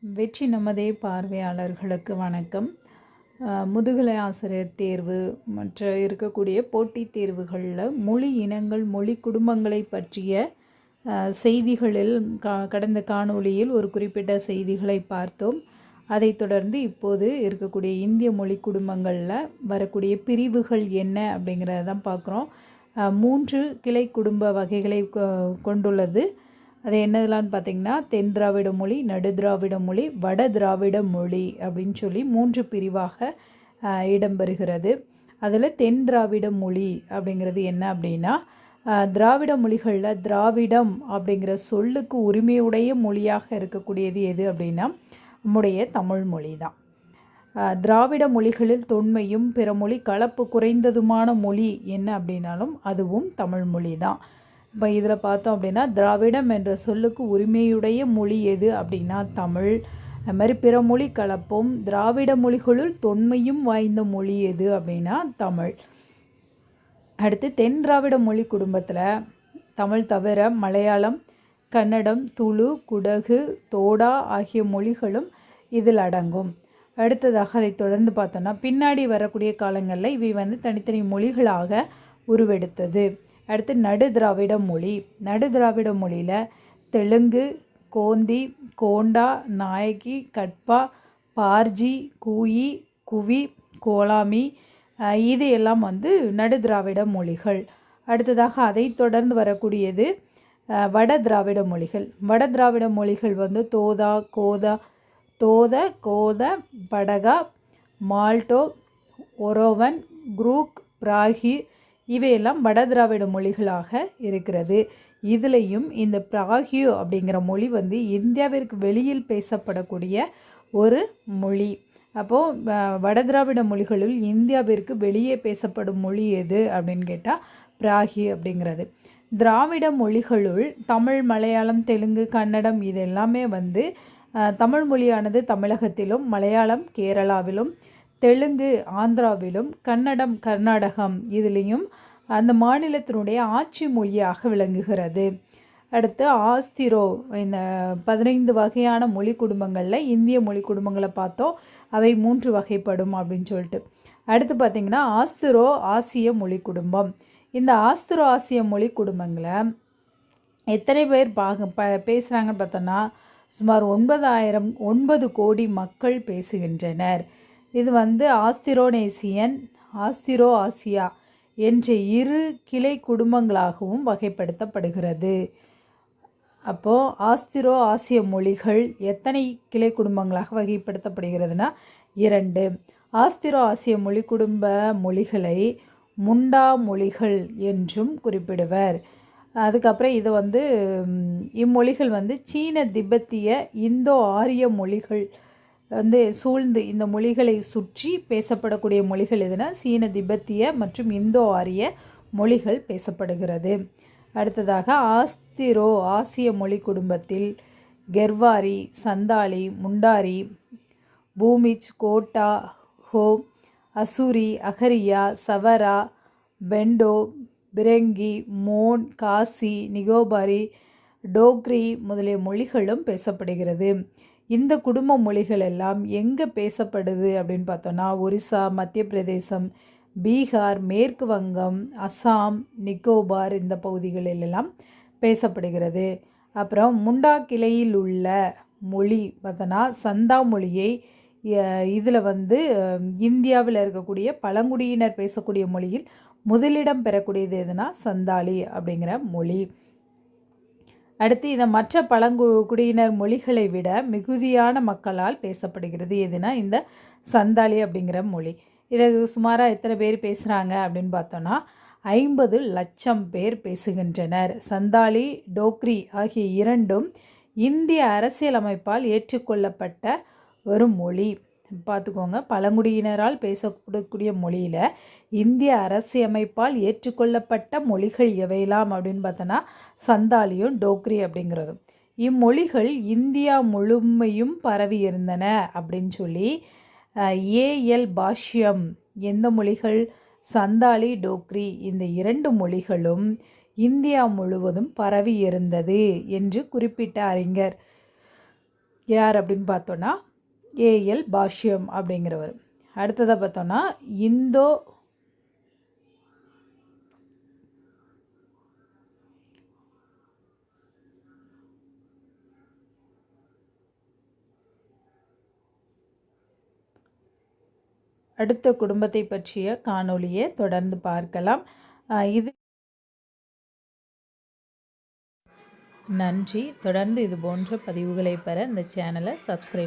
வெற்றி நமதே பார்வையாளர்களுக்கு வணக்கம். முதுகலை ஆசிரியர் தேர்வு மற்ற இருக்கக்கூடிய போட்டித் தேர்வுகளில் மொழி இனங்கள் மொழி குடும்பங்களை பற்றிய செய்திகளில் கா கடந்த காணொளியில் ஒரு குறிப்பிட்ட செய்திகளை பார்த்தோம். அதைத் தொடர்ந்து இப்போது இருக்கக்கூடிய இந்திய மொழி குடும்பங்களில் வரக்கூடிய பிரிவுகள் என்ன அப்படிங்கிறத தான் பார்க்குறோம். மூன்று கிளை குடும்ப வகைகளை கொ- கொண்டுள்ளது. அது என்னதுலான்னு பார்த்தீங்கன்னா தென் திராவிட மொழி நடு திராவிட மொழி வட திராவிட மொழி அப்படின்னு சொல்லி மூன்று பிரிவாக இடம்பெறுகிறது. அதில் தென் திராவிட மொழி அப்படிங்கிறது என்ன அப்படின்னா திராவிட மொழிகளில் திராவிடம் அப்படிங்கிற சொல்லுக்கு உரிமையுடைய மொழியாக இருக்கக்கூடியது எது அப்படின்னா நம்முடைய தமிழ் மொழி தான் திராவிட மொழிகளில் தொன்மையும் பிற மொழி கலப்பு குறைந்ததுமான மொழி என்ன அப்படின்னாலும் அதுவும் தமிழ் மொழி தான் இப்போ இதில் பார்த்தோம் அப்படின்னா திராவிடம் என்ற சொல்லுக்கு உரிமையுடைய மொழி எது அப்படின்னா தமிழ். அது மாதிரி பிற மொழி கலப்பும் திராவிட மொழிகளுள் தொன்மையும் வாய்ந்த மொழி எது அப்படின்னா தமிழ். அடுத்து தென் திராவிட மொழி குடும்பத்தில் தமிழ் தவிர மலையாளம் கன்னடம் துளு குடகு தோடா ஆகிய மொழிகளும் இதில் அடங்கும். அடுத்ததாக அதை தொடர்ந்து பார்த்தோன்னா பின்னாடி வரக்கூடிய காலங்களில் இவை வந்து தனித்தனி மொழிகளாக உருவெடுத்தது. அடுத்து நடு திராவிட மொழி. நடு திராவிட மொழியில் தெலுங்கு கோந்தி கோண்டா நாயகி கட்பா பார்ஜி கூயி குவி கோலாமி இது எல்லாம் வந்து நடு திராவிட மொழிகள். அடுத்ததாக அதை தொடர்ந்து வரக்கூடியது வட திராவிட மொழிகள். வட திராவிட மொழிகள் வந்து தோதா கோதா தோத கோத படகா மால்டோ ஒரோவன் குரூக் பிராகி இவையெல்லாம் வட திராவிட மொழிகளாக இருக்கிறது. இதுலேயும் இந்த பிராகியோ அப்படிங்கிற மொழி வந்து இந்தியாவிற்கு வெளியில் பேசப்படக்கூடிய ஒரு மொழி. அப்போது வட திராவிட மொழிகளுள் இந்தியாவிற்கு வெளியே பேசப்படும் மொழி எது அப்படின்னு கேட்டால் பிராகி அப்படிங்கிறது. திராவிட மொழிகளுள் தமிழ் மலையாளம் தெலுங்கு கன்னடம் இது எல்லாமே வந்து தமிழ் மொழியானது தமிழகத்திலும் மலையாளம் கேரளாவிலும் தெலுங்கு ஆந்திராவிலும் கன்னடம் கர்நாடகம் இதுலேயும் அந்த மாநிலத்தினுடைய ஆட்சி மொழியாக விளங்குகிறது. அடுத்து ஆஸ்திரோ இந்த பதினைந்து வகையான மொழி குடும்பங்களில் இந்திய மொழி குடும்பங்களை பார்த்தோம். அவை மூன்று வகைப்படும் அப்படின்னு சொல்லிட்டு. அடுத்து பார்த்திங்கன்னா ஆஸ்திரோ ஆசிய மொழி குடும்பம். இந்த ஆஸ்திரோ ஆசிய மொழி குடும்பங்களை எத்தனை பேர் பாக ப பேசுகிறாங்கன்னு பார்த்தோன்னா சுமார் ஒன்பதாயிரம் ஒன்பது கோடி மக்கள் பேசுகின்றனர். இது வந்து ஆஸ்திரோனேசியன் ஆஸ்திரோ ஆசியா. என்ற இரு கிளை குடும்பங்களாகவும் வகைப்படுத்தப்படுகிறது. அப்போது ஆஸ்திரோ ஆசிய மொழிகள் எத்தனை கிளை குடும்பங்களாக வகைப்படுத்தப்படுகிறதுனா இரண்டு. ஆஸ்திரோ ஆசிய மொழி குடும்ப மொழிகளை முண்டா மொழிகள் என்றும் குறிப்பிடுவர். அதுக்கப்புறம் இது வந்து இம்மொழிகள் வந்து சீன திபெத்திய இந்தோ ஆரிய மொழிகள் வந்து சூழ்ந்து இந்த மொழிகளை சுற்றி பேசப்படக்கூடிய மொழிகள் எதுனா சீன திபெத்திய மற்றும் இந்தோ ஆரிய மொழிகள் பேசப்படுகிறது. அடுத்ததாக ஆஸ்திரோ ஆசிய மொழி குடும்பத்தில் கெர்வாரி சந்தாலி முண்டாரி பூமிச் கோட்டா ஹோ அசூரி அகரியா சவரா பெண்டோ பிரங்கி மோன் காசி நிகோபாரி டோக்ரி முதலிய மொழிகளும் பேசப்படுகிறது. இந்த குடும்ப மொழிகள் எல்லாம் எங்கே பேசப்படுது அப்படின்னு பார்த்தோன்னா ஒரிசா மத்திய பிரதேசம் பீகார் மேற்கு வங்கம் அசாம் நிக்கோபார் இந்த பகுதிகளிலெல்லாம் பேசப்படுகிறது. அப்புறம் முண்டா கிளையில் உள்ள மொழி பார்த்தோன்னா சந்தா மொழியை இதில் வந்து இந்தியாவில் இருக்கக்கூடிய பழங்குடியினர் பேசக்கூடிய மொழியில் முதலிடம் பெறக்கூடியது எதுனா சந்தாலி அப்படிங்கிற மொழி. அடுத்து இதை மற்ற பழங்கு குடியினர் மொழிகளை விட மிகுதியான மக்களால் பேசப்படுகிறது. எதுனா இந்த சந்தாலி அப்படிங்கிற மொழி. இதை சுமாராக எத்தனை பேர் பேசுகிறாங்க அப்படின்னு பார்த்தோன்னா ஐம்பது லட்சம் பேர் பேசுகின்றனர். சந்தாலி டோக்ரி ஆகிய இரண்டும் இந்திய அரசியலமைப்பால் ஏற்றுக்கொள்ளப்பட்ட ஒரு மொழி. பார்த்துக்கோங்க. பழங்குடியினரால் பேசக்கூடக்கூடிய மொழியில் இந்திய அரசியமைப்பால் ஏற்றுக்கொள்ளப்பட்ட மொழிகள் எவையெல்லாம் அப்படின்னு பார்த்தோன்னா சந்தாலியும் டோக்ரி அப்படிங்கிறதும். இம்மொழிகள் இந்தியா முழுமையும் பரவி இருந்தன அப்படின்னு சொல்லி ஏஎல் பாஷ்யம் எந்த மொழிகள்? சந்தாலி டோக்ரி இந்த இரண்டு மொழிகளும் இந்தியா முழுவதும் பரவி இருந்தது என்று குறிப்பிட்ட அறிஞர் யார் அப்படின்னு பார்த்தோன்னா ஏஎல் பாஷ்யம் அப்படிங்கிறவர். அடுத்ததாக பார்த்தோன்னா இந்தோ அடுத்த குடும்பத்தை பற்றிய காணொளியை தொடர்ந்து பார்க்கலாம். இது நன்றி. தொடர்ந்து இது போன்ற பதிவுகளை பெற இந்த சேனலை சப்ஸ்கிரைப்